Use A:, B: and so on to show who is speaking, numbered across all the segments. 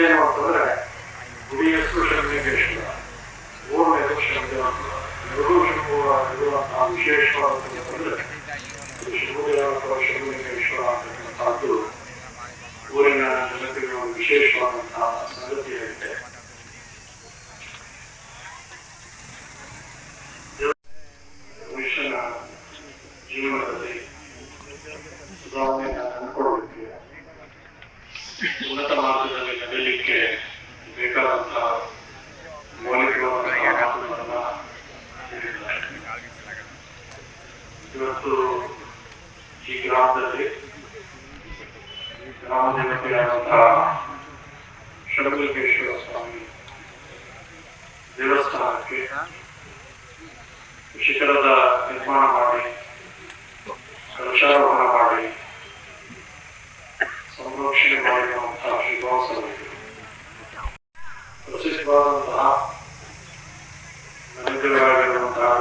A: ಏನು ಅಂತಂದ್ರೆ ಗುಡಿ ಎಷ್ಟು ಶಂಕೇಶ್ವರ ಓರ್ವ ಎಷ್ಟು ಶಂಕರ ಎರಡೂ ಶಂಭುವ ಇರುವಂತಹ ವಿಶೇಷವಾದಂತಂದ್ರೆ ಶಂಭುದೇವರ ಶಂಭುಲಿಂಗೇಶ್ವರ ಅಂತಕ್ಕಂಥದ್ದು ಊರಿನ ಜನತೆಗೆ ಒಂದು ವಿಶೇಷವಾದಂತಹ ಸಂಗತಿಯಾಗಿದೆ ಇವತ್ತು ಈ ಗ್ರಾಮದಲ್ಲಿ ಗ್ರಾಮ ದೇವತೆಯಾದಂತಹ ಷಡಮಲಿಂಗೇಶ್ವರ ಸ್ವಾಮಿ ದೇವಸ್ಥಾನಕ್ಕೆ ಶಿಖರದ ನಿರ್ಮಾಣ ಮಾಡಿ ಕಲಶಾರೋಹಣ ಮಾಡಿ, ಸಂರಕ್ಷಣೆ ಮಾಡಿರುವಂತಹ ಶುಭಾಸರು ಪ್ರಸಿದ್ಧವಾದಂತಹ ನೈತಿಕವಾಗಿರುವಂತಹ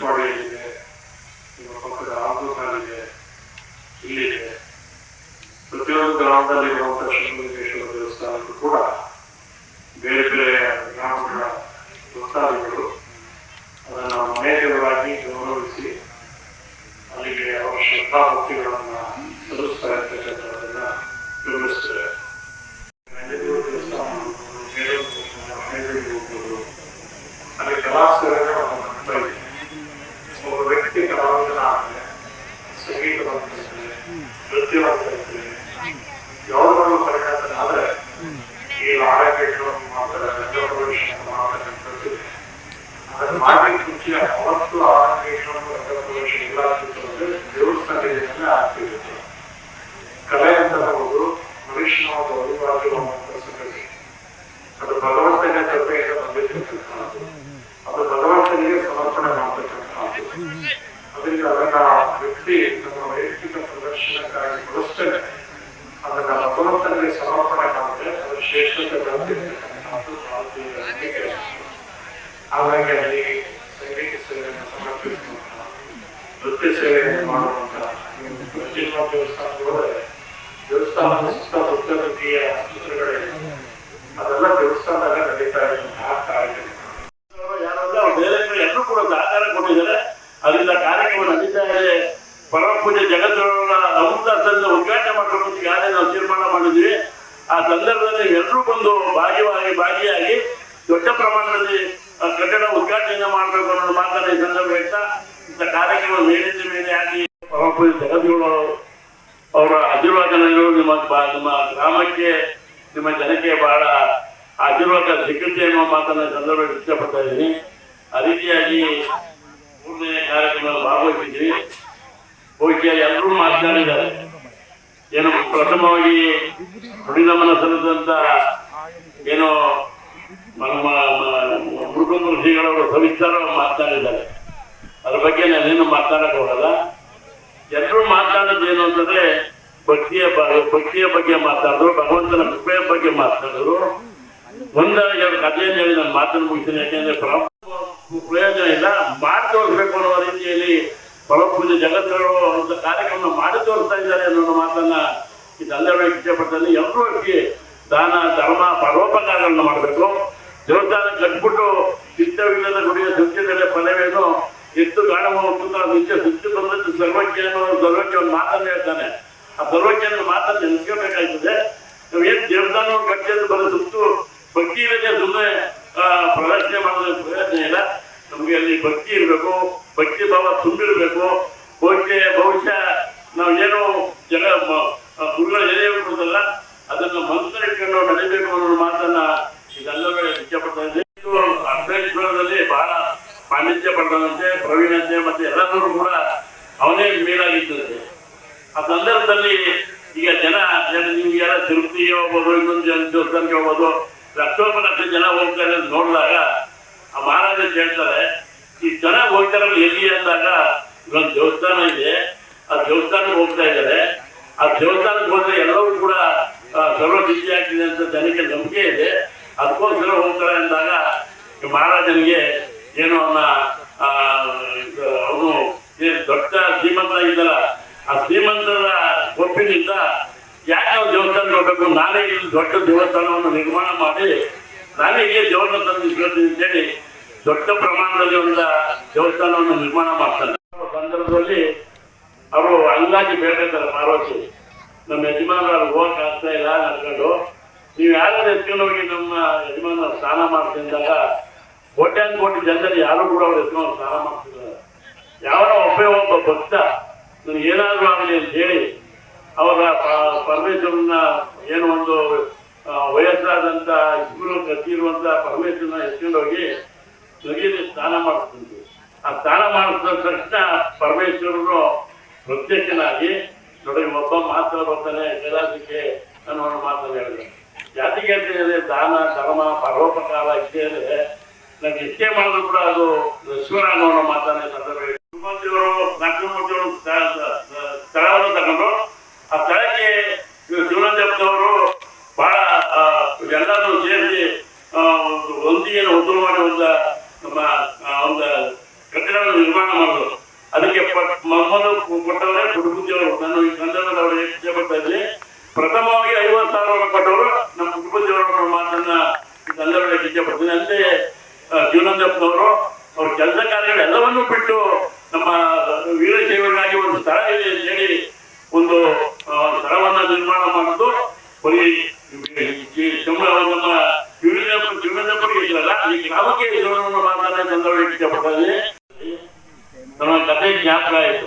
A: ಚಿಕ್ಕವಾಡಿಯಲ್ಲಿದೆ ನಿಮ್ಮ ಪಕ್ಕದ ಆಂಧ್ರದಲ್ಲಿದೆ ಇಲ್ಲಿದೆ. ಪ್ರತಿಯೊಂದು ಗ್ರಾಮದಲ್ಲಿರುವಂತಹ ಶ್ರೀಲಿಂಗೇಶ್ವರ ದೇವಸ್ಥಾನಕ್ಕೂ ಕೂಡ ಬೇರೆ ಬೇರೆ ಗ್ರಾಮಗಳ ಭಕ್ತಾದಿಗಳು ಅದನ್ನು ಮನೆ ದೇವರಾಗಿ ಗೌರವಿಸಿ ಅಲ್ಲಿಗೆ ಅವರ ಶ್ರದ್ಧಾಭಕ್ತಿಗಳನ್ನು ಸಲ್ಲಿಸ್ತಾ ಇರ್ತಕ್ಕಂಥದ್ದನ್ನ ವಿವರಿಸ್ತಾರೆ. ದೇವಸ್ಥಾನ ಹೋಗ್ಬೋದು. ಅಲ್ಲಿ ಕಲಾವಿದರನ್ನ ಕೃಪೆಯಿಂದ ಅದು ಸಮರ್ಪಣೆ ಮಾಡತಕ್ಕಂಥದ್ದು ಅದರಿಂದ ಅದನ್ನ ವ್ಯಕ್ತಿ ವೈಯಕ್ತಿಕ ಪ್ರದರ್ಶನಕ್ಕಾಗಿ ಬಳಸ್ತೇನೆ ಅದನ್ನ ಭಗವಂತನಿಗೆ ಸಮರ್ಪಣೆ ಮಾಡಿದ್ರೆ ಅದು ಶ್ರೇಷ್ಠತೆ ಹಾಗಾಗಿ ಅಲ್ಲಿ ಸಂಗೀತ ಸೇವೆಯನ್ನು ಸಮರ್ಪಿಸುವಂತಹ ನೃತ್ಯ ಸೇವೆಯನ್ನು ಮಾಡುವಂತಹ ಪ್ರತಿಮಾ ದೇವಸ್ಥಾನ ಹೋದರೆ ದೇವಸ್ಥಾನದ ಸುತ್ತ ಅದೆಲ್ಲ ದೇವಸ್ಥಾನದಾಗ ನಡೀತಾ ಇರುವಂತಹ ಕಾರ್ಯಕ್ರಮ
B: ಯಾರಾದ್ರೂ ಅವ್ರು ಬೇರೆ ಕಡೆ ಎಲ್ಲರೂ ಕೂಡ ಒಂದು ಆಧಾರ ಕೊಟ್ಟಿದ್ದಾರೆ ಅದರಿಂದ ಕಾರ್ಯಕ್ರಮ ನಡೀತಾ ಇದೆ ಪೂಜೆ ಅಮೃತದಿಂದ ಉದ್ಘಾಟನೆ ಮಾಡ್ಕೊಂಡು ಯಾರೇ ನಾವು ತೀರ್ಮಾನ ಮಾಡಿದ್ವಿ. ಆ ಸಂದರ್ಭದಲ್ಲಿ ಎಲ್ಲರೂ ಬಂದು ಭಾಗಿಯಾಗಿ ಭಾಗಿಯಾಗಿ ದೊಡ್ಡ ಪ್ರಮಾಣದಲ್ಲಿ ಕಟ್ಟಡ ಉದ್ಘಾಟನೆ ಮಾಡಬೇಕು ಅನ್ನೋ ಮಾತನ್ನ ಈ ಸಂದರ್ಭ ಹೇಳ್ತಾ, ಇಂಥ ಕಾರ್ಯಕ್ರಮ ಮೇಲಿಂದ ಮೇಲೆ ಆಗಿ ಪರಮಪುರಿ ಜಗದ್ಗುರು ಅವರ ಆಶೀರ್ವಾದಗಳು ನಿಮ್ಮ ನಿಮ್ಮ ಗ್ರಾಮಕ್ಕೆ, ನಿಮ್ಮ ಜನಕ್ಕೆ ಬಹಳ ಆಶೀರ್ವಾದ ಸಿಗುತ್ತೆ ಅನ್ನೋ ಮಾತನ್ನ ಸಂದರ್ಭ ಇಷ್ಟಪಡ್ತಾ ಇದ್ದೀನಿ. ಆ ರೀತಿಯಾಗಿ ಮೂರನೇ ಕಾರ್ಯಕ್ರಮದಲ್ಲಿ ಭಾಗವಹಿಸಿದ್ವಿ ಬಹುಶಃ ಎಲ್ಲರೂ ಮಾತನಾಡಿದ್ದಾರೆ. ಏನು ಪ್ರಥಮವಾಗಿ ಹುಡಿದ ಸಲ್ಲಿಸಿದಂತ ಏನೋ ನಮ್ಮ ಮೃಗಂಬ ಶ್ರೀಗಳವರು ಸವಿಸ್ತಾರವಾಗಿ ಮಾತನಾಡಿದ್ದಾರೆ. ಅದ್ರ ಬಗ್ಗೆ ನಾನೇನು ಮಾತನಾಡಕ್ ಹೋಗಲ್ಲ ಎಲ್ಲರೂ ಮಾತಾಡೋದು ಏನು ಅಂತಂದ್ರೆ, ಭಕ್ತಿಯ ಭಕ್ತಿಯ ಬಗ್ಗೆ ಮಾತಾಡಿದ್ರು ಭಗವಂತನ ಕೃಪೆಯ ಬಗ್ಗೆ ಮಾತಾಡಿದ್ರು ಒಂದ ಎರಡು ಕಥೆಯನ್ನು ಹೇಳಿ, ನಾನು ಮಾತನ್ನು ಮುಗಿಸ್ತೀನಿ. ಯಾಕೆಂದ್ರೆ ಪ್ರ- ಪ್ರಯೋಜನ ಇಲ್ಲ ಮಾತು ಅನ್ನೋ ರೀತಿಯಲ್ಲಿ ಪರಪೂಜೆ ಜಗತ್ತುಗಳು ಅಂತ ಕಾರ್ಯಕ್ರಮ ಮಾಡಿ ತೋರಿಸ್ತಾ ಇದ್ದಾರೆ ಅನ್ನೋ ಮಾತನ್ನ ಸಂದರ್ಭ ಇಷ್ಟಪಡ್ತಾನೆ ಎಲ್ಲರೂ ಅಕ್ಕಿ ದಾನ, ಧರ್ಮ, ಪರೋಪಕಾರಗಳನ್ನು ಮಾಡಬೇಕು. ದೇವಸ್ಥಾನ ಕಟ್ಬಿಟ್ಟು ಚಿತ್ತವಿಲ್ಲದ ಗುಡಿಯ ಸತ್ಯದಲ್ಲೇ ಫಲವೇನು ಎಷ್ಟು ಗಾಢವ ಮುಂಚೆ ನಿತ್ಯ ಸುತ್ತಿ ಬಂದದ್ದು ಸರ್ವಜ್ಞ ಅನ್ನೋ ಸರ್ವಜ್ಞ ಒಂದು ಮಾತನ್ನು ಹೇಳ್ತಾನೆ. ಆ ಸರ್ವಜ್ಞನ ಮಾತನ್ನು ನೆನೆಸ್ಕೋಬೇಕಾಗ್ತದೆ ನಾವು ಏನು ದೇವಸ್ಥಾನ ಕಟ್ಟಿದ್ದು ಬರೋ ಸುತ್ತು ಭಕ್ತಿ ಇಲ್ಲದೆ ಸುಮ್ಮನೆ ಪ್ರದರ್ಶನೆ ಮಾಡೋದಕ್ಕೆ ಪ್ರಯತ್ನ ಇಲ್ಲ. ನಮಗೆ ಅಲ್ಲಿ ಭಕ್ತಿ ಇರಬೇಕು. ಭಕ್ತಿ ತುಂಬಿರಬೇಕು. ತುಂಬಿರ್ಬೇಕು ಬಹುಶಃ ಬಹುಶಃ ನಾವು ಏನು ಜಗ ಗುರುಗಳ ಹೇಳ್ಬೋದಲ್ಲ ಅದನ್ನ ಇಟ್ಕೊಂಡು ನಡಿಬೇಕು ಅನ್ನೋ ಮಾತನ್ನ ಇದೆಲ್ಲವೇ ಇದು ಅರ್ಧೇಶ್ವರದಲ್ಲಿ ಬಹಳ ಪಾಂಡಿತ್ಯ ಪಡೆದಂತೆ, ಪ್ರವೀಣತೆ ಮತ್ತೆ ಎಲ್ಲರೂ ಕೂಡ ಅವನೇ ಮೇಲಾಗಿದ್ದಂತೆ ಆ ಸಂದರ್ಭದಲ್ಲಿ ಈಗ ಜನ ಜನ ನಿಮ್ಗೆಲ್ಲ ತಿರುಪತಿಗೆ ಹೋಗ್ಬೋದು, ಇನ್ನೊಂದು ಜನ ದೇವಸ್ಥಾನಕ್ಕೆ ಹೋಗ್ಬೋದು ಲಕ್ಷೋಪ ಲಕ್ಷ ಜನ ಹೋಗ್ತಾರೆ ಅಂತ ನೋಡಿದಾಗ ಆ ಮಹಾರಾಜ ಹೇಳ್ತಾರೆ ಈ ಜನ ಹೋಗ್ತಾರಲ್ಲ, ಎಲ್ಲಿ ಅಂದಾಗ ಇಲ್ಲೊಂದು ದೇವಸ್ಥಾನ ಇದೆ, ಆ ದೇವಸ್ಥಾನಕ್ಕೆ ಹೋಗ್ತಾ ಇದ್ದಾರೆ. ಆ ದೇವಸ್ಥಾನಕ್ಕೆ ಹೋದ್ರೆ ಎಲ್ಲರೂ ಕೂಡ ಸರ್ವ ಬಿಸಿ ಆಗ್ತಿದೆ ಅಂತ ಜನಕ್ಕೆ ನಂಬಿಕೆ ಇದೆ. ಅದಕ್ಕೋಸ್ಕರ ಹೋಗ್ತಾರೆ ಅಂದಾಗ ಮಹಾರಾಜನಿಗೆ ಏನು ಅವನ ಅವನು ದೊಡ್ಡ ಶ್ರೀಮಂತ ಇದ್ದಲ್ಲ ಆ ಶ್ರೀಮಂತರ ಒಪ್ಪಿನಿಂದ ಯಾಕೆ ನಾವು ದೇವಸ್ಥಾನ ನೋಡಬೇಕು ನಾನೇ ಇಲ್ಲಿ ದೊಡ್ಡ ದೇವಸ್ಥಾನವನ್ನು ನಿರ್ಮಾಣ ಮಾಡಿ, ನಾನೇ ಇಲ್ಲಿ ದೇವರನ್ನ ತಂದು ಅಂತೇಳಿ ದೊಡ್ಡ ಪ್ರಮಾಣದಲ್ಲಿ ಒಂದು ದೇವಸ್ಥಾನವನ್ನು ನಿರ್ಮಾಣ ಮಾಡ್ತಾರೆ. ಸಂದರ್ಭದಲ್ಲಿ ಅವರು ಬೇಡ ಬೇಡ್ತಾರೆ ಪಾರ್ವತಿ ನಮ್ಮ ಯಜಮಾನರು ಅಲ್ಲಿ ಹೋಗಕ್ ಆಗ್ತಾ ಇಲ್ಲ, ನಡ್ಕೊಂಡು. ನೀವು ಯಾರು ಎತ್ಕೊಂಡು ಹೋಗಿ ನಮ್ಮ ಯಜಮಾನ ಸ್ನಾನ ಮಾಡ್ತಿದ್ದಾಗ ಕೋಟ್ಯಾನ್ ಕೋಟಿ ಜನರಲ್ಲಿ ಯಾರು ಕೂಡ ಅವ್ರು ಎತ್ಕೊಂಡು ಸ್ನಾನ ಮಾಡ್ತಿದ್ದಾರೆ ಯಾರೋ ಒಬ್ಬೇ ಒಬ್ಬ ಭಕ್ತ ನನಗೆ ಏನಾದರೂ ಆಗಲಿ ಅಂತ ಹೇಳಿ ಅವರ ಪರಮೇಶ್ವರನ ಏನು ಒಂದು ವಯಸ್ಸಾದಂಥ ಇಬ್ಬರು ಗತಿ ಪರಮೇಶ್ವರನ ಎತ್ಕೊಂಡು ಹೋಗಿ ನದಿಯಲ್ಲಿ ಸ್ನಾನ ಮಾಡ್ತಿದ್ವಿ ಆ ಸ್ನಾನ ಮಾಡಿದ ತಕ್ಷಣ ಪರಮೇಶ್ವರರು ಪ್ರತ್ಯಕ್ಷನಾಗಿ, ನೋಡಿ, ಒಬ್ಬ ಮಾತ್ರ ಬರ್ತಾನೆ, ಕೈಲಾಸಕ್ಕೆ ಅನ್ನೋ ಮಾತನ್ನು ಹೇಳಿದೆ ಜಾತಿಗೆ ದಾನ, ಧರ್ಮ, ಪರೋಪಕಾರ ಇಷ್ಟೇ ಅಂದ್ರೆ ನನಗೆ ಇಷ್ಟೇ ಮಾಡಿದ್ರು ಕೂಡ ಅದು ಶಿವರಾಮ ಅನ್ನೋ ಮಾತನ್ನೇ ಸಂದರ್ಭ ತಿರುಮೂರ್ತಿಯವರು ನರಸಿಂಹಮೂರ್ತಿಯವರು ಸ್ಥಳವನ್ನು ತಗೊಂಡು ಆ ಸ್ಥಳಕ್ಕೆ ಶಿವನಂದಪ್ಪನವರು ಬಹಳ ಆ, ಎಲ್ಲರೂ ಸೇರಿಸಿ ಆ, ಒಂದು ಒಂದಿಗೆಯನ್ನು ಉದ್ಧಾರ ಮಾಡಿ ಒಂದು ನಮ್ಮ ಆ, ಒಂದು ಕಟ್ಟಡವನ್ನು ನಿರ್ಮಾಣ ಮಾಡಿದ್ರು ಅದಕ್ಕೆ ಪ- ಮೊಹಮ್ಮದ್ ಕೊಟ್ಟವರೇ ಕುಟುಂಬದವರು ನಾನು ಈ ಸಂದರ್ಭದಲ್ಲಿ ಅವರು ಇಷ್ಟಪಡ್ತಾ ಇದ್ದೀನಿ ಪ್ರಥಮವಾಗಿ ಐವತ್ತು ಸಾವಿರ ಕೊಟ್ಟವರು ನಮ್ಮ ಕುಟುಂಬದವರ ಮಾತನ್ನ ಸಂದರ್ಭದಲ್ಲಿ ಇಷ್ಟಪಡ್ತೀನಿ ಅಂತೆ ಜೀವನಂದಪ್ಪನವರು ಅವ್ರ ಕೆಲಸ ಕಾರ್ಯಗಳೆಲ್ಲವನ್ನೂ ಬಿಟ್ಟು ನಮ್ಮ ವೀರಶೈವರಿಗಾಗಿ ಒಂದು ಸ್ಥಳ ಇದೆ ಅಂತ ಹೇಳಿ ಒಂದು ಸ್ಥಳವನ್ನ ನಿರ್ಮಾಣ ಮಾಡೋದು ಬರೀ ನಮ್ಮ ಶಿವಲಿಂಗಪ್ಪ ಶಿವಲಿಂಗಪ್ಪನಿಗೆ ಇದ್ರಲ್ಲ ಈ ಗ್ರಾಮಕ್ಕೆ ಜೀವನವನ್ನು ಮಾತನ್ನ ಇಷ್ಟಪಡ್ತಾ ಇದ್ದೀನಿ. ನಮ್ಮ ಕಥೆ ಜ್ಞಾಪಕ ಆಯಿತು.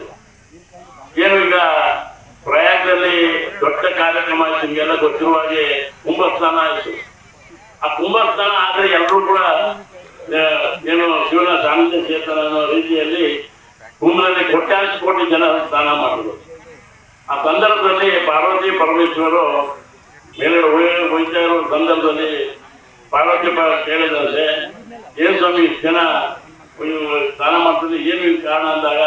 B: ಏನು ಈಗ ಪ್ರಯಾಗದಲ್ಲಿ ದೊಡ್ಡ ಕಾರ್ಯಕ್ರಮ ಆಯ್ತು, ನಿಮಗೆಲ್ಲ ಗೊತ್ತಿರುವ ಹಾಗೆ ಕುಂಭಸ್ನಾನ ಆಯಿತು. ಆ ಕುಂಭಸ್ನಾನ ಆದ್ರೆ ಎಲ್ಲರೂ ಕೂಡ ಏನು ಶಿವನ ಸಾನ್ನಿಧ್ಯ ಚೇತನ ಅನ್ನೋ ರೀತಿಯಲ್ಲಿ ಕುಂಭದಲ್ಲಿ ಕೋಟ್ಯಾಂಶ ಕೋಟಿ ಜನ ಸ್ನಾನ ಮಾಡಿದ್ರು. ಆ ಸಂದರ್ಭದಲ್ಲಿ ಪಾರ್ವತಿ ಪರಮೇಶ್ವರರು ಮೇಲೆ ಹೋಗ್ತಾ ಇರೋ ಸಂದರ್ಭದಲ್ಲಿ ಪಾರ್ವತಿ ಕೇಳಿದಂತೆ, ಏನ್ ಸ್ವಾಮಿ ಜನ ಸ್ನಾನ ಮಾಡ್ತಿದ್ರೆ ಏನು ಕಾರಣ? ಅಂದಾಗ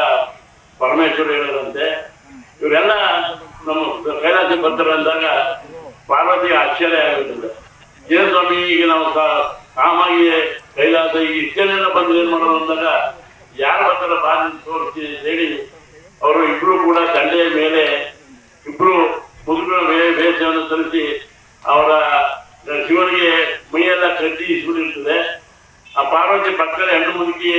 B: ಪರಮೇಶ್ವರ ಹೇಳಿದಂತೆ ಇವರೆಲ್ಲ ನಮ್ಮ ಕೈಲಾಸ ಬರ್ತಾರೆ ಅಂದಾಗ ಪಾರ್ವತಿ ಆಶ್ಚರ್ಯ ಆಗುತ್ತದೆ. ಏನು ಸ್ವಾಮಿ ಈಗ ನಾವು ಕಾಮಾಗಿ ಕೈಲಾಸ ಈಗ ಇಷ್ಟೇನೆಲ್ಲ ಬಂದು ಏನ್ ಮಾಡೋದು ಅಂದಾಗ ಯಾರು ಬರ್ತಾರ ಬಾರಿ ತೋರಿಸಿ ಹೇಳಿ. ಅವರು ಇಬ್ರು ಕೂಡ ದಂಡೆಯ ಮೇಲೆ ಇಬ್ರು ಮುದುಕರ ವೇಷವನ್ನು ತರಿಸಿ ಅವರ ಶಿವನಿಗೆ ಮೈಯೆಲ್ಲ ಕಟ್ಟಿ ಸುಡಿರ್ತದೆ. ಆ ಪಾರ್ವತಿ ಪಕ್ಕದ ಹೆಣ್ಣು ಮುದುಕಿ